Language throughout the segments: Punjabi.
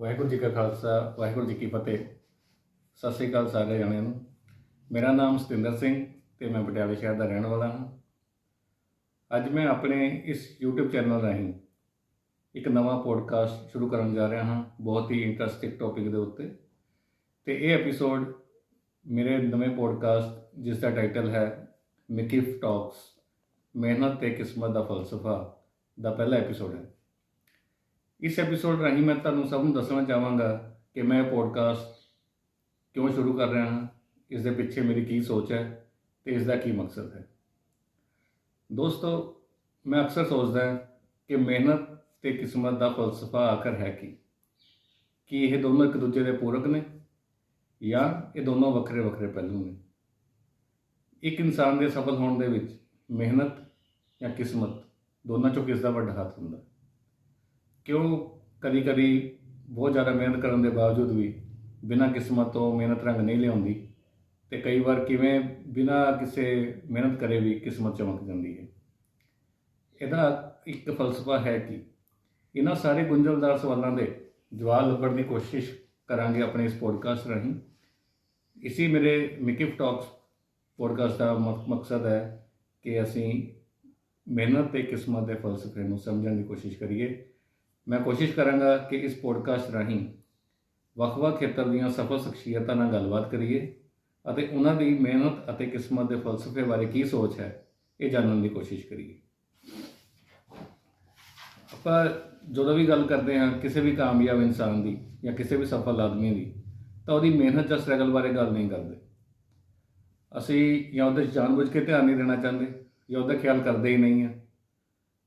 ਵਾਹਿਗੁਰੂ ਜੀ ਕਾ ਖਾਲਸਾ, ਵਾਹਿਗੁਰੂ ਜੀ ਕੀ ਫਤਿਹ। ਸਤਿ ਸ੍ਰੀ ਅਕਾਲ ਸਾਰੇ ਜਣਿਆਂ ਨੂੰ। ਮੇਰਾ ਨਾਮ ਸਤਿੰਦਰ ਸਿੰਘ ਤੇ ਮੈਂ ਪਟਿਆਲੇ ਸ਼ਹਿਰ ਦਾ ਰਹਿਣ ਵਾਲਾ ਹਾਂ। ਅੱਜ ਮੈਂ ਆਪਣੇ ਇਸ YouTube ਚੈਨਲ ਰਾਹੀਂ ਇੱਕ ਨਵਾਂ ਪੋਡਕਾਸਟ ਸ਼ੁਰੂ ਕਰਨ ਜਾ ਰਿਹਾ ਹਾਂ, ਬਹੁਤ ਹੀ ਇੰਟਰਸਟਿੰਗ ਟੌਪਿਕ ਦੇ ਉੱਤੇ। ਤੇ ਇਹ ਐਪੀਸੋਡ ਮੇਰੇ ਨਵੇਂ ਪੋਡਕਾਸਟ ਜਿਸ ਦਾ ਟਾਈਟਲ ਹੈ ਮਿਕਿਫ ਟਾਕਸ ਮਿਹਨਤ ਤੇ ਕਿਸਮਤ ਦਾ ਫਲਸਫਾ, ਦਾ ਪਹਿਲਾ ਐਪੀਸੋਡ ਹੈ। ਇਸ ਐਪੀਸੋਡ ਰਾਹੀਂ ਮੈਂ ਤੁਹਾਨੂੰ ਸਭ ਨੂੰ ਦੱਸਣਾ ਚਾਹਾਂਗਾ ਕਿ ਮੈਂ ਇਹ ਪੋਡਕਾਸਟ ਕਿਉਂ ਸ਼ੁਰੂ ਕਰ ਰਿਹਾ ਹਾਂ, ਇਸ ਦੇ ਪਿੱਛੇ ਮੇਰੀ ਕੀ ਸੋਚ ਹੈ ਤੇ ਇਸ ਦਾ ਕੀ ਮਕਸਦ ਹੈ। ਦੋਸਤੋ, ਮੈਂ ਅਕਸਰ ਸੋਚਦਾ ਹਾਂ ਕਿ ਮਿਹਨਤ ਤੇ ਕਿਸਮਤ ਦਾ ਫਲਸਫਾ ਆਖਰ ਹੈ ਕੀ? ਕੀ ਇਹ ਦੋਨੋਂ ਇੱਕ ਦੂਜੇ ਦੇ ਪੂਰਕ ਨੇ ਜਾਂ ਇਹ ਦੋਨੋਂ ਵੱਖਰੇ ਵੱਖਰੇ ਪਹਿਲੂ ਨੇ? ਇੱਕ ਇਨਸਾਨ ਦੇ ਸਫਲ ਹੋਣ ਦੇ ਵਿੱਚ ਮਿਹਨਤ ਜਾਂ ਕਿਸਮਤ ਦੋਨਾਂ ਚੋਂ ਕਿਸ ਦਾ ਵੱਡਾ ਹੱਥ ਹੁੰਦਾ? ਕਿਉਂ ਕਦੀ ਕਦੀ ਬਹੁਤ ਜ਼ਿਆਦਾ ਮਿਹਨਤ ਕਰਨ ਦੇ ਬਾਵਜੂਦ ਵੀ ਬਿਨਾਂ ਕਿਸਮਤ ਤੋਂ ਮਿਹਨਤ ਰੰਗ ਨਹੀਂ ਲਿਆਉਂਦੀ ਤੇ ਕਈ ਵਾਰ ਕਿਵੇਂ ਬਿਨਾਂ ਕਿਸੇ ਮਿਹਨਤ ਕਰੇ ਵੀ ਕਿਸਮਤ ਚਮਕ ਜਾਂਦੀ ਹੈ। ਇਹਦਾ ਇੱਕ ਫਲਸਫਾ ਹੈ ਕਿ ਇਹਨਾਂ ਸਾਰੇ ਗੁੰਝਲਦਾਰ ਸਵਾਲਾਂ ਦੇ ਜਵਾਬ ਲੱਭਣ ਦੀ ਕੋਸ਼ਿਸ਼ ਕਰਾਂਗੇ ਆਪਣੇ ਇਸ ਪੋਡਕਾਸਟ ਰਾਹੀਂ। ਇਸੀ ਮੇਰੇ ਮਿਕਿਫ ਟਾਕਸ ਪੋਡਕਾਸਟ ਦਾ ਮਕ- ਮਕਸਦ ਹੈ ਕਿ ਅਸੀਂ ਮਿਹਨਤ ਤੇ ਕਿਸਮਤ ਦੇ ਫਲਸਫੇ ਨੂੰ ਸਮਝਣ ਦੀ ਕੋਸ਼ਿਸ਼ ਕਰੀਏ। ਮੈਂ ਕੋਸ਼ਿਸ਼ ਕਰਾਂਗਾ ਕਿ ਇਸ ਪੋਡਕਾਸਟ ਰਾਹੀਂ ਵੱਖ-ਵੱਖ ਖੇਤਰ ਦੀਆਂ ਸਫਲ ਸ਼ਖਸੀਅਤਾਂ ਨਾਲ ਗੱਲਬਾਤ ਕਰੀਏ ਅਤੇ ਉਹਨਾਂ ਦੀ ਮਿਹਨਤ ਅਤੇ ਕਿਸਮਤ ਦੇ ਫਲਸਫੇ ਬਾਰੇ ਕੀ ਸੋਚ ਹੈ, ਇਹ ਜਾਣਨ ਦੀ ਕੋਸ਼ਿਸ਼ ਕਰੀਏ। ਆਪਾਂ ਜਦੋਂ ਵੀ ਗੱਲ ਕਰਦੇ ਹਾਂ ਕਿਸੇ ਵੀ ਕਾਮਯਾਬ ਇਨਸਾਨ ਦੀ ਜਾਂ ਕਿਸੇ ਵੀ ਸਫਲ ਆਦਮੀ ਦੀ, ਤਾਂ ਉਹਦੀ ਮਿਹਨਤ ਜਾਂ ਸਟਰਗਲ ਬਾਰੇ ਗੱਲ ਨਹੀਂ ਕਰਦੇ। ਅਸੀਂ ਜਾਂ ਉਹਦੇ 'ਚ ਜਾਣਬੁੱਝ ਕੇ ਧਿਆਨ ਨਹੀਂ ਦੇਣਾ ਚਾਹੁੰਦੇ ਜਾਂ ਉਹਦਾ ਖਿਆਲ ਕਰਦੇ ਹੀ ਨਹੀਂ ਹਾਂ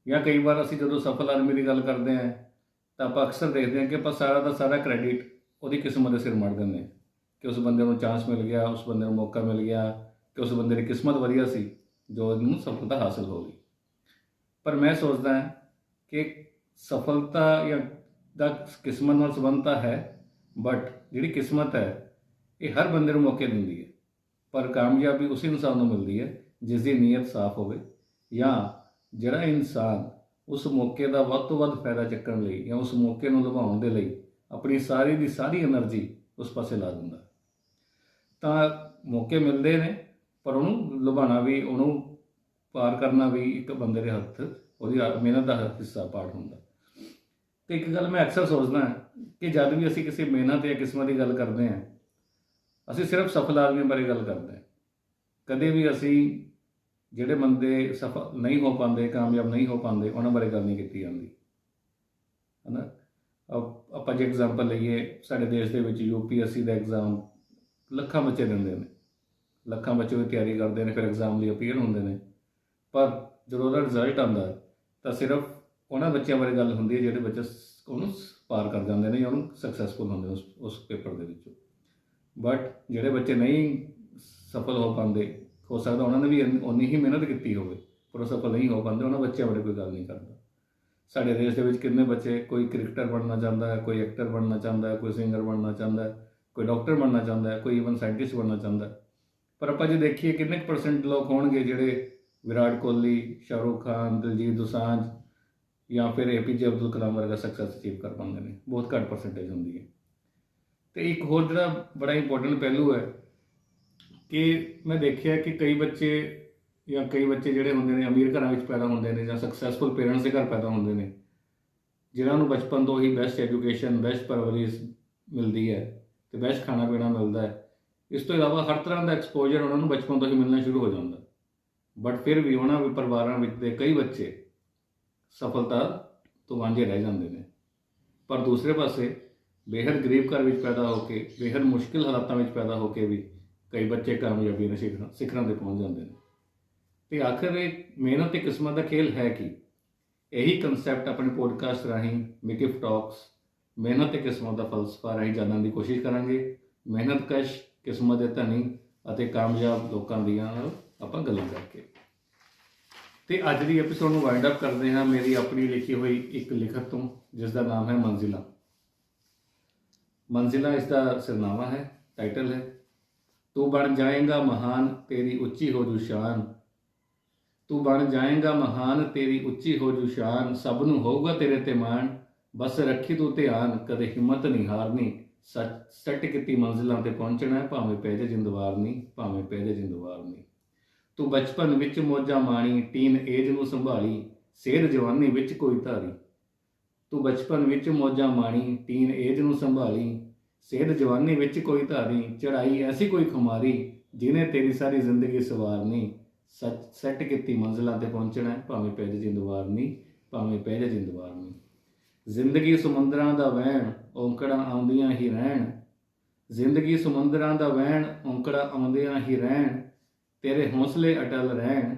ਜਾਂ ਕਈ ਵਾਰ ਅਸੀਂ ਜਦੋਂ ਸਫਲ ਆਦਮੀ ਦੀ ਗੱਲ ਕਰਦੇ ਹਾਂ ਤਾਂ ਆਪਾਂ ਅਕਸਰ ਦੇਖਦੇ ਹਾਂ ਕਿ ਆਪਾਂ ਸਾਰਾ ਦਾ ਸਾਰਾ ਕ੍ਰੈਡਿਟ ਉਹਦੀ ਕਿਸਮਤ ਦੇ ਸਿਰ ਮੜ ਦਿੰਦੇ ਹਾਂ। ਕਿ ਉਸ ਬੰਦੇ ਨੂੰ ਚਾਂਸ ਮਿਲ ਗਿਆ, ਉਸ ਬੰਦੇ ਨੂੰ ਮੌਕਾ ਮਿਲ ਗਿਆ, ਕਿ ਉਸ ਬੰਦੇ ਦੀ ਕਿਸਮਤ ਵਧੀਆ ਸੀ, ਜੋ ਉਹਨੂੰ ਸਫਲਤਾ ਹਾਸਲ ਹੋ ਗਈ। ਪਰ ਮੈਂ ਸੋਚਦਾ ਹਾਂ ਕਿ ਸਫਲਤਾ ਜਾਂ ਦਾ ਕਿਸਮਤ ਨਾਲ ਸੰਬੰਧ ਤਾਂ ਹੈ ਬਟ ਜਿਹੜੀ ਕਿਸਮਤ ਹੈ, ਇਹ ਹਰ ਬੰਦੇ ਨੂੰ ਮੌਕੇ ਦਿੰਦੀ ਹੈ। ਪਰ ਕਾਮਯਾਬੀ ਉਸ ਇਨਸਾਨ ਨੂੰ ਮਿਲਦੀ ਹੈ ਜਿਸ ਦੀ ਨੀਅਤ ਸਾਫ਼ ਹੋਵੇ ਜਾਂ ਜਿਹੜਾ ਇਨਸਾਨ ਉਸ ਮੌਕੇ ਦਾ ਵੱਧ ਤੋਂ ਵੱਧ ਫਾਇਦਾ ਚੱਕਣ ਲਈ ਜਾਂ ਉਸ ਮੌਕੇ ਨੂੰ ਲੁਭਾਉਣ ਦੇ ਲਈ ਆਪਣੀ ਸਾਰੀ ਦੀ ਸਾਰੀ એનર્ਜੀ ਉਸ ਪਾਸੇ ਲਾ ਦਿੰਦਾ। ਤਾਂ ਮੌਕੇ ਮਿਲਦੇ ਨੇ, ਪਰ ਉਹਨੂੰ ਲਭਾਣਾ ਵੀ, ਉਹਨੂੰ ਪਾਰ ਕਰਨਾ ਵੀ ਇੱਕ ਬੰਦੇ ਦੇ ਹੱਥ, ਉਹਦੀ ਮਿਹਨਤ ਦਾ ਹੱਥ ਹਿੱਸਾ ਪਾਠ ਹੁੰਦਾ। ਤੇ ਇੱਕ ਗੱਲ ਮੈਂ ਅਕਸਰ ਸੋਚਦਾ ਕਿ ਜਦ ਵੀ ਅਸੀਂ ਕਿਸੇ ਮਿਹਨਤ ਜਾਂ ਕਿਸਮਤ ਦੀ ਗੱਲ ਕਰਦੇ ਹਾਂ, ਅਸੀਂ ਸਿਰਫ ਸਫਲ ਆਦਮੀ ਬਾਰੇ ਗੱਲ ਕਰਦੇ ਹਾਂ। ਕਦੇ ਵੀ ਅਸੀਂ ਜਿਹੜੇ ਬੰਦੇ ਸਫਲ ਨਹੀਂ ਹੋ ਪਾਉਂਦੇ, ਕਾਮਯਾਬ ਨਹੀਂ ਹੋ ਪਾਉਂਦੇ, ਉਹਨਾਂ ਬਾਰੇ ਗੱਲ ਨਹੀਂ ਕੀਤੀ ਜਾਂਦੀ। ਹਨਾ? ਆਪ- ਆਪਾਂ ਜੇ ਐਗਜ਼ਾਮਪਲ ਲਈਏ, ਸਾਡੇ ਦੇਸ਼ ਦੇ ਵਿੱਚ ਯੂਪੀਐਸਸੀ ਦਾ ਐਗਜ਼ਾਮ ਲੱਖਾਂ ਬੱਚੇ ਦਿੰਦੇ ਨੇ। ਲੱਖਾਂ ਬੱਚੇ ਉਹਦੀ ਤਿਆਰੀ ਕਰਦੇ ਨੇ, ਫਿਰ ਐਗਜ਼ਾਮ ਲਈ ਅਪੀਅਰ ਹੁੰਦੇ ਨੇ। ਪਰ ਜਦੋਂ ਉਹਦਾ ਰਿਜ਼ਲਟ ਆਉਂਦਾ, ਤਾਂ ਸਿਰਫ ਉਹਨਾਂ ਬੱਚਿਆਂ ਬਾਰੇ ਗੱਲ ਹੁੰਦੀ ਹੈ, ਜਿਹੜੇ ਬੱਚੇ ਉਹਨੂੰ ਪਾਰ ਕਰ ਜਾਂਦੇ ਨੇ ਜਾਂ ਉਹਨੂੰ ਸਕਸੈਸਫੁਲ ਹੁੰਦੇ ਉਸ ਉਸ ਪੇਪਰ ਦੇ ਵਿੱਚ। ਬਟ ਜਿਹੜੇ ਬੱਚੇ ਨਹੀਂ ਸਫਲ ਹੋ ਪਾਉਂਦੇ ਹੋ ਸਕਦਾ ਉਹਨਾਂ ਨੇ ਵੀ ਇੰਨ- ਉਨੀ ਹੀ ਮਿਹਨਤ ਕੀਤੀ ਹੋਵੇ, ਪਰ ਉਹ ਸਫਲ ਨਹੀਂ ਹੋ ਪਾਉਂਦੇ, ਉਹਨਾਂ ਬੱਚਿਆਂ ਬਾਰੇ ਕੋਈ ਗੱਲ ਨਹੀਂ ਕਰਦਾ। ਸਾਡੇ ਦੇਸ਼ ਦੇ ਵਿੱਚ ਕਿੰਨੇ ਬੱਚੇ ਕੋਈ ਕ੍ਰਿਕਟਰ ਬਣਨਾ ਚਾਹੁੰਦਾ ਹੈ, ਕੋਈ ਐਕਟਰ ਬਣਨਾ ਚਾਹੁੰਦਾ ਹੈ, ਕੋਈ ਸਿੰਗਰ ਬਣਨਾ ਚਾਹੁੰਦਾ ਹੈ, ਕੋਈ ਡਾਕਟਰ ਬਣਨਾ ਚਾਹੁੰਦਾ ਹੈ, ਕੋਈ ਇਵਨ ਸਾਇੰਟਿਸਟ ਬਣਨਾ ਚਾਹੁੰਦਾ ਹੈ। ਪਰ ਆਪਾਂ ਜੇ ਦੇਖੀਏ ਕਿੰਨੇ ਪਰਸੈਂਟ ਲੋਕ ਹੋਣਗੇ ਜਿਹੜੇ ਵਿਰਾਟ ਕੋਹਲੀ, ਸ਼ਾਹਰੁਖ ਖਾਨ, ਦਿਲਜੀਤ ਦੋਸਾਂਝ ਜਾਂ ਫਿਰ ਏਪੀਜੇ ਅਬਦੁਲ ਕਲਾਮ ਵਰਗਾ ਸਕਸੈਸ ਅਚੀਵ ਕਰ ਪਾਉਂਦੇ ਨੇ। ਬਹੁਤ ਘੱਟ ਪਰਸੈਂਟੇਜ ਹੁੰਦੀ ਹੈ। ਤੇ ਇੱਕ ਹੋਰ ਜਿਹੜਾ ਬੜਾ ਇੰਪੋਰਟੈਂਟ ਪਹਿਲੂ ਹੈ ਕਿ ਮੈਂ ਦੇਖਿਆ ਕਿ ਕਈ ਬੱਚੇ ਜਾਂ ਕਈ ਬੱਚੇ ਜਿਹੜੇ ਹੁੰਦੇ ਨੇ, ਅਮੀਰ ਘਰਾਂ ਵਿੱਚ ਪੈਦਾ ਹੁੰਦੇ ਨੇ ਜਾਂ ਸਕਸੈਸਫੁਲ ਪੇਰੈਂਟਸ ਦੇ ਘਰ ਪੈਦਾ ਹੁੰਦੇ ਨੇ, ਜਿਨ੍ਹਾਂ ਨੂੰ ਬਚਪਨ ਤੋਂ ਹੀ ਬੈਸਟ ਐਜੂਕੇਸ਼ਨ ਬੈਸਟ ਪਰਵਰਿਸ਼ ਮਿਲਦੀ ਹੈ ਤੇ ਬੈਸਟ ਖਾਣਾ ਪੀਣਾ ਮਿਲਦਾ ਹੈ। ਇਸ ਤੋਂ ਇਲਾਵਾ ਹਰ ਤਰ੍ਹਾਂ ਦਾ ਐਕਸਪੋਜ਼ਰ ਉਹਨਾਂ ਨੂੰ ਬਚਪਨ ਤੋਂ ਹੀ ਮਿਲਣਾ ਸ਼ੁਰੂ ਹੋ ਜਾਂਦਾ। ਬਟ ਫਿਰ ਵੀ ਉਹਨਾਂ ਵੀ ਪਰਿਵਾਰਾਂ ਵਿੱਚ ਦੇ ਕਈ ਬੱਚੇ ਸਫਲਤਾ ਤੋਂ ਵਾਂਝੇ ਰਹਿ ਜਾਂਦੇ ਨੇ। ਪਰ ਦੂਸਰੇ ਪਾਸੇ ਬੇਹੱਦ ਗਰੀਬ ਘਰ ਵਿੱਚ ਪੈਦਾ ਹੋ ਕੇ, ਬੇਹੱਦ ਮੁਸ਼ਕਿਲ ਹਾਲਾਤਾਂ ਵਿੱਚ ਪੈਦਾ ਹੋ ਕੇ ਵੀ ਕਈ ਬੱਚੇ ਕਾਮਯਾਬੀ ਦੇ ਸਿਖਰਾਂ ਸਿਖਰਾਂ ਤੇ ਪਹੁੰਚ ਜਾਂਦੇ ਨੇ। ਤੇ ਆਖਰ ਇਹ ਮਿਹਨਤ ਤੇ ਕਿਸਮਤ ਦਾ ਖੇਲ ਹੈ ਕੀ? ਇਹੀ ਕਨਸੈਪਟ ਆਪਣੇ ਪੋਡਕਾਸਟ ਰਾਹੀਂ ਮਿਕਿਫ ਟਾਕਸ ਮਿਹਨਤ ਤੇ ਕਿਸਮਤ ਦਾ ਫਲਸਫਾ ਰਾਹੀਂ ਜਾਣਨ ਦੀ ਕੋਸ਼ਿਸ਼ ਕਰਾਂਗੇ। ਮਿਹਨਤ ਕਸ਼, ਕਿਸਮਤ ਦੇ ਧਨੀ ਅਤੇ ਕਾਮਯਾਬ ਲੋਕਾਂ ਦੀਆਂ ਨਾਲ ਆਪਾਂ ਗੱਲਾਂ ਕਰਕੇ। ਤੇ ਅੱਜ ਦੀ ਐਪੀਸੋਡ ਨੂੰ ਵਾਈਂਡ ਅਪ ਕਰਦੇ ਹਾਂ ਮੇਰੀ ਆਪਣੀ ਲਿਖੀ ਹੋਈ ਇੱਕ ਲਿਖਤ ਤੋਂ ਜਿਸ ਦਾ ਨਾਮ ਹੈ ਮੰਜ਼ਿਲਾਂ। ਮੰਜ਼ਿਲਾਂ ਇਸ ਦਾ ਸਿਰਨਾਮਾ ਹੈ ਟਾਈਟਲ ਹੈ। ਤੂੰ ਬਣ ਜਾਏਗਾ ਮਹਾਨ, ਤੇਰੀ ਉੱਚੀ ਹੋ ਜੂ ਸ਼ਾਨ। ਤੂੰ ਬਣ ਜਾਏਗਾ ਮਹਾਨ, ਤੇਰੀ ਉੱਚੀ ਹੋ ਜੂ ਸ਼ਾਨ। ਸਭ ਨੂੰ ਹੋਊਗਾ ਤੇਰੇ ਤੇ ਮਾਣ, ਬਸ ਰੱਖੀ ਤੂੰ ਧਿਆਨ, ਕਦੇ ਹਿੰਮਤ ਨਹੀਂ ਹਾਰਨੀ। ਸੱਚ, ਸੱਟ ਕੀਤੀ ਮੰਜ਼ਿਲਾਂ ਤੇ ਪਹੁੰਚਣਾ ਭਾਵੇਂ ਪੈ ਜੇ ਜਿੰਦਵਾਰਨੀ, ਭਾਵੇਂ ਪੈ ਜੇ ਜਿੰਦਵਾਰਨੀ। ਤੂੰ ਬਚਪਨ ਵਿੱਚ ਮੋਜਾਂ ਮਾਣੀ, ਟੀਨ ਏਜ ਨੂੰ ਸੰਭਾਲੀ, ਸਿਹਤ ਜਵਾਨੀ ਵਿੱਚ ਕੋਈ ਧਾਰੀ। ਤੂੰ ਬਚਪਨ ਵਿੱਚ ਮੋਜਾਂ ਮਾਣੀ, ਟੀਨ ਏਜ ਨੂੰ ਸੰਭਾਲੀ ਸੇਧ ਜਵਾਨੀ ਵਿੱਚ ਕੋਈ ਧਾਰੀ ਚੜਾਈ ਐਸੀ ਕੋਈ ਖੁਮਾਰੀ ਜਿਹਨੇ ਤੇਰੀ ਸਾਰੀ ਜ਼ਿੰਦਗੀ ਸਵਾਰਨੀ ਸੱਚ, ਸੈੱਟ ਕੀਤੀ ਮੰਜ਼ਿਲਾਂ ਤੇ ਪਹੁੰਚਣਾ, ਭਾਵੇਂ ਪੈ ਜੇ ਜਿੰਦਵਾਰ ਭਾਵੇਂ ਪੈ ਜੇ ਜਿੰਦਵਾਰਨੀ ਜ਼ਿੰਦਗੀ ਸਮੁੰਦਰਾਂ ਦਾ ਵਹਿਣ, ਔਂਕੜਾਂ ਆਉਂਦੀਆਂ ਹੀ ਰਹਿਣ। ਜ਼ਿੰਦਗੀ ਸਮੁੰਦਰਾਂ ਦਾ ਵਹਿਣ, ਔਂਕੜਾਂ ਆਉਂਦਿਆਂ ਹੀ ਰਹਿਣ। ਤੇਰੇ ਹੌਸਲੇ ਅਟਲ ਰਹਿਣ,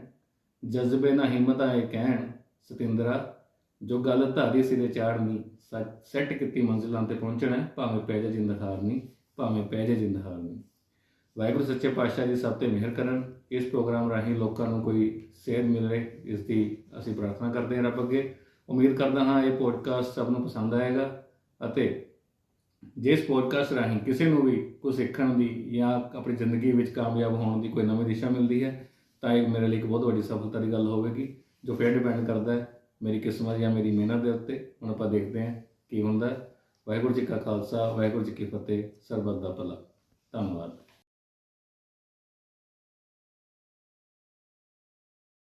ਜਜ਼ਬੇ ਨਾ ਹਿੰਮਤ ਆਏ ਕਹਿਣ। ਸਤਿੰਦਰਾ, ਜੋ ਗੱਲ ਧਾਰੀ ਸਿਰੇ ਚਾੜਨੀ ਸੈੱਟ ਕੀਤੀ ਮੰਜ਼ਿਲਾਂ ਤੇ ਪਹੁੰਚਣਾ ਹੈ, ਭਾਵੇਂ ਪੈ ਜੇ ਜਿੰਦ ਹਾਰਨੀ ਭਾਵੇਂ ਪੈ ਜੇ ਜਿੰਦ ਹਾਰਨੀ ਵਾਹਿਗੁਰੂ ਸੱਚੇ ਪਾਤਸ਼ਾਹ ਜੀ ਸਭ ਤੇ ਮਿਹਰ ਕਰਨ। ਇਸ ਪ੍ਰੋਗਰਾਮ ਰਾਹੀਂ ਲੋਕਾਂ ਨੂੰ ਕੋਈ ਸੇਧ ਮਿਲੇ ਇਸ ਦੀ ਅਸੀਂ ਪ੍ਰਾਰਥਨਾ ਕਰਦੇ ਹਾਂ ਰੱਬ ਅੱਗੇ। ਉਮੀਦ ਕਰਦਾ ਹਾਂ ਇਹ ਪੋਡਕਾਸਟ ਸਭ ਨੂੰ ਪਸੰਦ ਆਏਗਾ ਅਤੇ ਜਿਸ ਪੋਡਕਾਸਟ ਰਾਹੀਂ ਕਿਸੇ ਨੂੰ ਵੀ ਕੁਝ ਸਿੱਖਣ ਦੀ ਜਾਂ ਆਪਣੀ ਜ਼ਿੰਦਗੀ ਵਿੱਚ ਕਾਮਯਾਬ ਹੋਣ ਦੀ ਕੋਈ ਨਵੀਂ ਦਿਸ਼ਾ ਮਿਲਦੀ ਹੈ ਤਾਂ ਇਹ ਮੇਰੇ ਲਈ ਇੱਕ ਬਹੁਤ ਵੱਡੀ ਸਫਲਤਾ ਦੀ ਗੱਲ ਹੋਵੇਗੀ ਜੋ ਫਿਰ ਡਿਪੈਂਡ ਕਰਦਾ ਹੈ ਮੇਰੀ ਕਿਸਮਤ ਜਾਂ ਮੇਰੀ ਮਿਹਨਤ ਦੇ ਉੱਤੇ ਹੁਣ ਆਪਾਂ ਦੇਖਦੇ ਹਾਂ ਕੀ ਹੁੰਦਾ ਵਾਹਿਗੁਰੂ ਜੀ ਕਾ ਖਾਲਸਾ, ਵਾਹਿਗੁਰੂ ਜੀ ਕੀ ਫਤਿਹ, ਸਰਬੱਤ ਦਾ ਭਲਾ। ਧੰਨਵਾਦ।